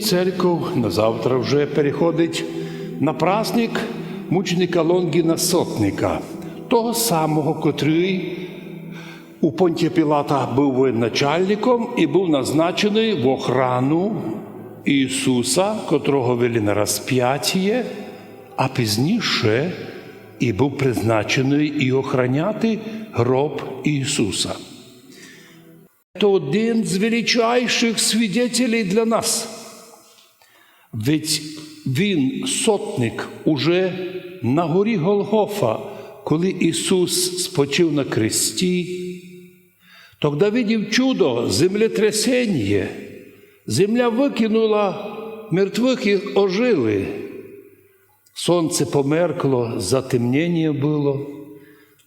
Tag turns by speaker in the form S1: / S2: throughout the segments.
S1: Церков на завтра вже переходить на праздник мученика Лонгіна Сотника, того самого, котрий у Понтія Пілата був воєначальником і був назначений в охрану Ісуса, котрого вели на розп'яття, а пізніше і був призначений і охраняти гроб Ісуса. Це один з величайших свідетелей для нас. Ведь він, сотник, уже на горі Голгофа, коли Ісус спочив на кресті, тоді видів чудо, землетрясення. Земля викинула мертвих і ожили. Сонце померкло, затемнення було.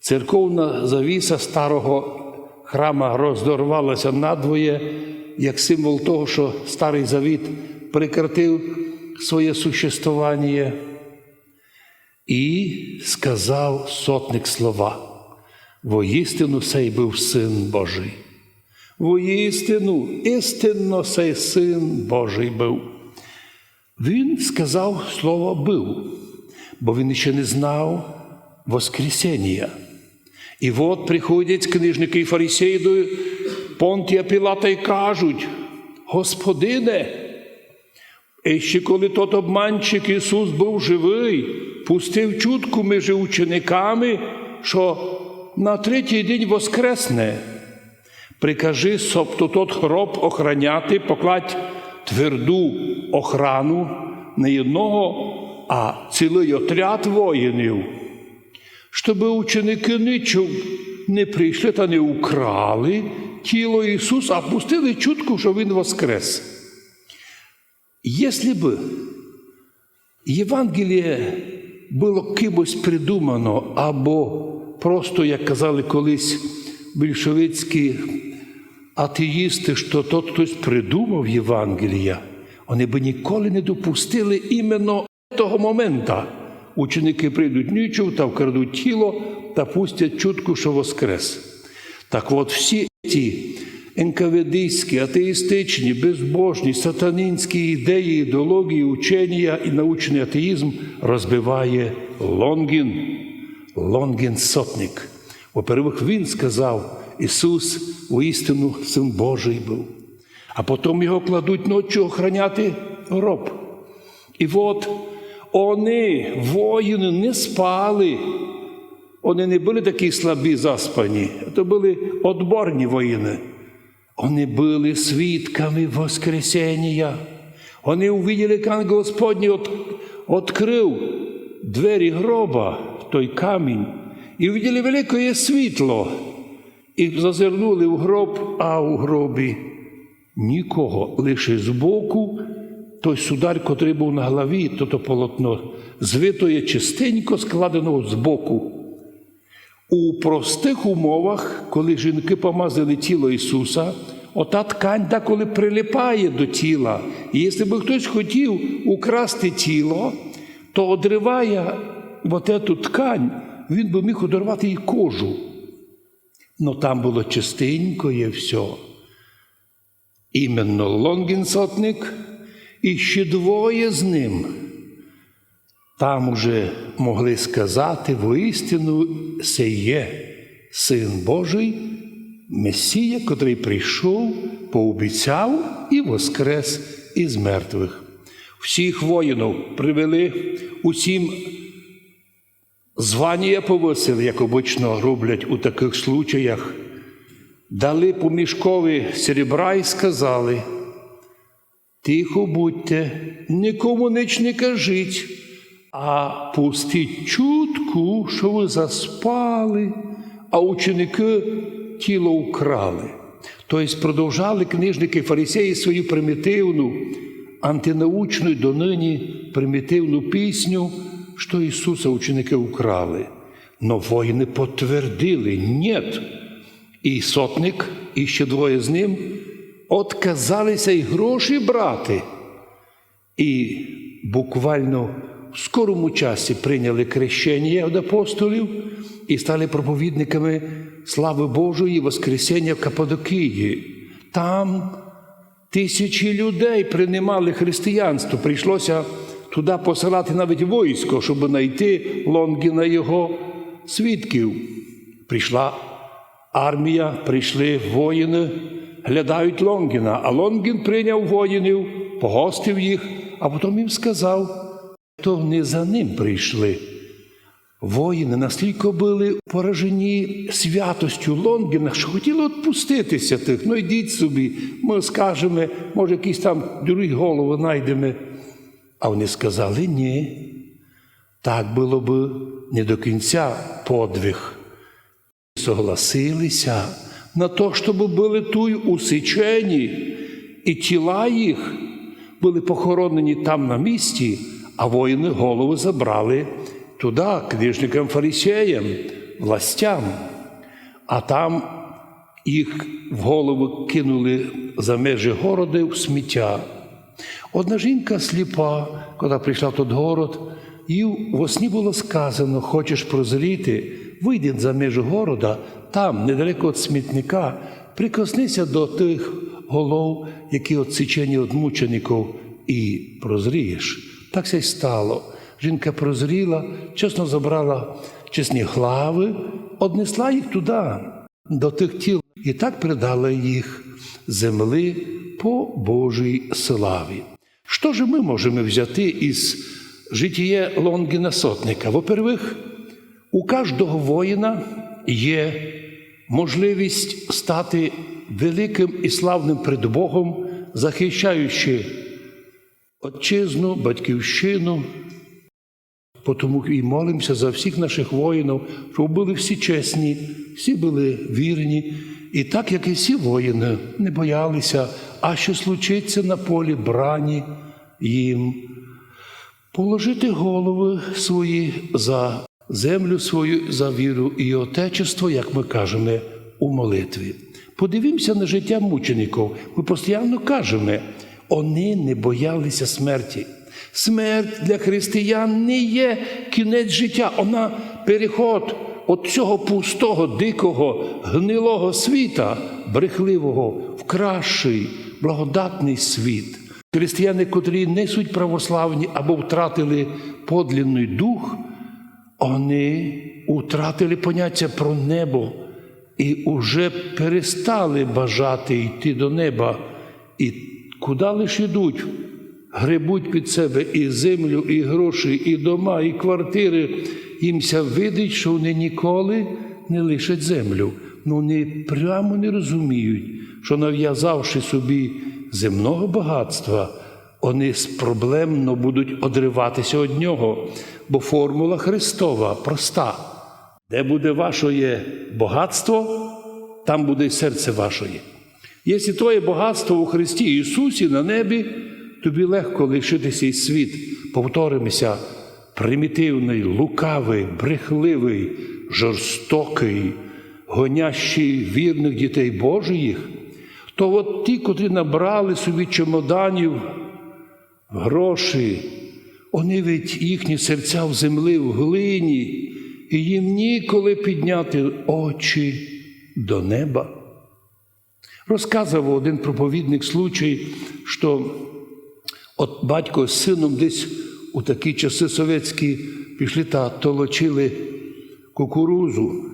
S1: Церковна завіса старого храма роздорвалася надвоє, як символ того, що старий завіт прекратив своє существування. І сказав сотник слова: воістину сей був син Божий. Воістину, істинно сей син Божий був. Він сказав слово був, бо він ще не знав Воскресіння. І от приходять книжники і фарисеї до Понтія Пілата і кажуть: Господине, і ще коли тот обманщик Ісус був живий, пустив чутку між учениками, що на третій день воскресне. Прикажи, собто тот гроб охраняти, покладь тверду охрану не одного, а цілий отряд воїнів, щоб ученики нічого не прийшли та не украли тіло Ісуса, а пустили чутку, що Він воскрес. Якщо б Євангеліє було кимось придумано, або просто, як казали колись більшовицькі атеїсти, що тот хтось придумав Євангелія, вони би ніколи не допустили іменно того момента. Ученики прийдуть нічого та вкрадуть тіло та пустять чутку, що воскрес. Так от всі ті НКВДські, атеїстичні, безбожні, сатанинські ідеї, ідеології, учення і научний атеїзм розбиває Лонгін, Лонгін Сотник. Во-первых, він сказав, Ісус воістину Син Божий був. А потім його кладуть ночі охраняти гроб. І от вони, воїни, не спали. Вони не були такі слабі, заспані, це були отборні воїни. Вони були свідками Воскресення. Вони увидели, як Господній от, відкрив двері гроба, той камінь, і увидели велике світло. І зазирнули в гроб, а у гробі нікого, лише збоку той судар, котрий був на голові, то полотно, звитоє чистенько складеного збоку. У простих умовах, коли жінки помазали тіло Ісуса, ота ткань деколи прилипає до тіла. І якщо би хтось хотів украсти тіло, то одриває от эту ткань, він би міг одорвати і кожу. Но там було чистенько є все. Іменно Лонгінсотник і ще двоє з ним. Там уже могли сказати воістину це є Син Божий, Месія, котрий прийшов, пообіцяв і воскрес із мертвих. Всіх воїнів привели, усім звання повисили, як обично роблять у таких случаях. Дали по мішкові серебра і сказали, тихо будьте, нікому ніч не кажіть, а пустіть чутку, що ви заспали, а ученики тіло украли. Тобто продовжали книжники фарисеї свою примітивну, антинаучну й донині примітивну пісню, що Ісуса ученики украли. Но воїни підтвердили, ні. І сотник, і ще двоє з ним отказалися й гроші брати. І буквально в скорому часі прийняли крещення від апостолів і стали проповідниками слави Божої, Воскресення в Каппадокії. Там Тисячі людей приймали християнство. Прийшлося туди посилати навіть військо, щоб знайти Лонгіна його свідків. Прийшла армія, прийшли воїни, глядають Лонгіна, а Лонгін прийняв воїнів, погостив їх, а потім їм сказав, то не за ним прийшли. Воїни настільки були поражені святостю Лонгіна, що хотіли відпуститися тих. Ну йдіть собі, ми скажемо, може, якісь там другі голови знайдемо. А вони сказали ні. Так було б не до кінця подвиг. Согласилися на те, щоб були тут усичені, і тіла їх були похоронені там на місці, а воїни голови забрали туди, книжникам фарисеям, властям. А там їх в голову кинули за межі города в сміття. Одна жінка сліпа, коли прийшла в той город, їй во сні було сказано: хочеш прозріти, вийди за межі города, там, недалеко від смітника, прикоснися до тих голов, які відсічені від мучеників, і прозрієш. Так це й стало. Жінка прозріла, чесно забрала чесні глави, однесла їх туди, до тих тіл, і так придала їх земли по Божій славі. Що ж ми можемо взяти із життя Лонгіна Сотника? Во-первых, у кожного воїна є можливість стати великим і славним перед Богом, захищаючи отчизну, батьківщину. Тому і молимося за всіх наших воїнів, щоб були всі чесні, всі були вірні. І так, як і всі воїни, не боялися, а що случиться на полі брані їм, положити голови свої за землю свою, за віру і отечество, як ми кажемо у молитві. Подивімося на життя мучеників. Ми постійно кажемо, вони не боялися смерті. Смерть для християн не є кінець життя, вона переход від цього пустого, дикого, гнилого світа, брехливого, в кращий, благодатний світ. Християни, котрі несуть православні або втратили подлинний дух, вони втратили поняття про небо і уже перестали бажати йти до неба. І куди лише йдуть? Гребуть під себе і землю, і гроші, і дома, і квартири. Їмся видить, що вони ніколи не лишать землю. Ну вони прямо не розуміють, що нав'язавши собі земного багатства, вони проблемно будуть одриватися від нього, бо формула Христова проста. Де буде ваше багатство, там буде й серце вашої. Якщо твоє багатство у Христі Ісусі на небі, тобі легко лишитися із світ, повторимося, примітивний, лукавий, брехливий, жорстокий, гонящий вірних дітей Божиїх, то от ті, котрі набрали собі чемоданів, гроші, вони від їхні серця в землі в глині, і їм ніколи підняти очі до неба. Розказував один проповідник случай, що от батько з сином десь у такі часи совєтські пішли та толочили кукурузу,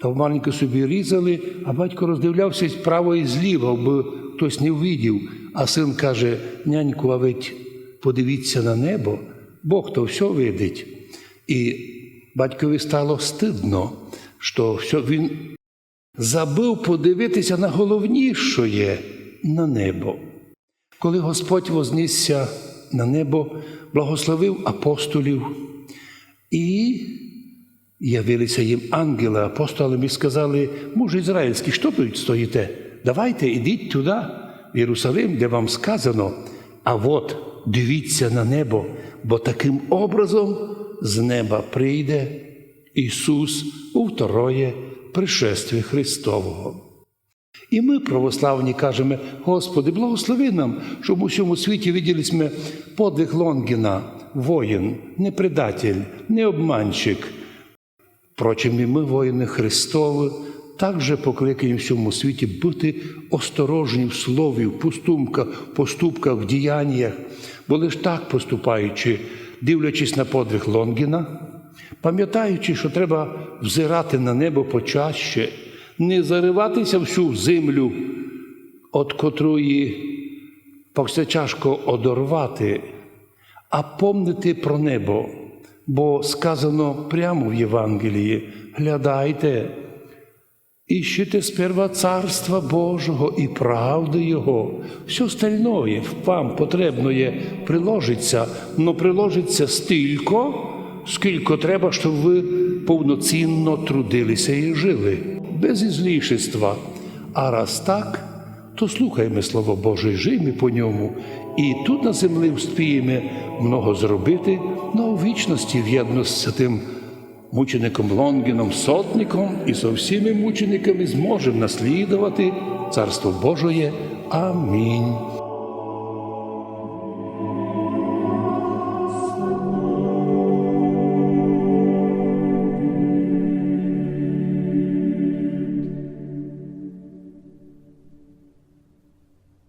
S1: та маленько собі різали, а батько роздивлявся справа і зліва, аби хтось не ввідів. А син каже: няньку, а ведь подивіться на небо, Бог то все видить. І батькові стало стидно, що все, він забив подивитися на головніше на небо. Коли Господь вознісся на небо, благословив апостолів і явилися їм ангели, апостолам і сказали, мужі ізраїльські, що тут стоїте? Давайте ідіть туди, в Єрусалим, де вам сказано, а от дивіться на небо, бо таким образом з неба прийде Ісус у второє пришестві Христового. І ми, православні, кажемо, Господи, благослови нам, щоб у всьому світі виділись ми подвиг Лонгіна, воїн, не предатель, не обманщик. Впрочем, і ми, воїни Христові, також покликаємо всьому світі бути осторожні в слові, в поступках, поступках, в діяннях, бо лиш так поступаючи, дивлячись на подвиг Лонгіна, пам'ятаючи, що треба взирати на небо почаще, не зариватися всю землю, от котрої все тяжко одорвати, а помнити про небо. Бо сказано прямо в Євангелії: глядайте, іщите сперва Царства Божого і правди Його. Все остальное вам потрібно приложиться, но приложиться стільки, скільки треба, щоб ви повноцінно трудилися і жили, без ізлішества. А раз так, то слухаймо Слово Боже, жиймо по ньому, і тут на землі вспіємо много зробити, но у вічності в'єдно з святим мучеником Лонгіном, сотником і со всіми мучениками зможемо наслідувати Царство Божоє. Амінь.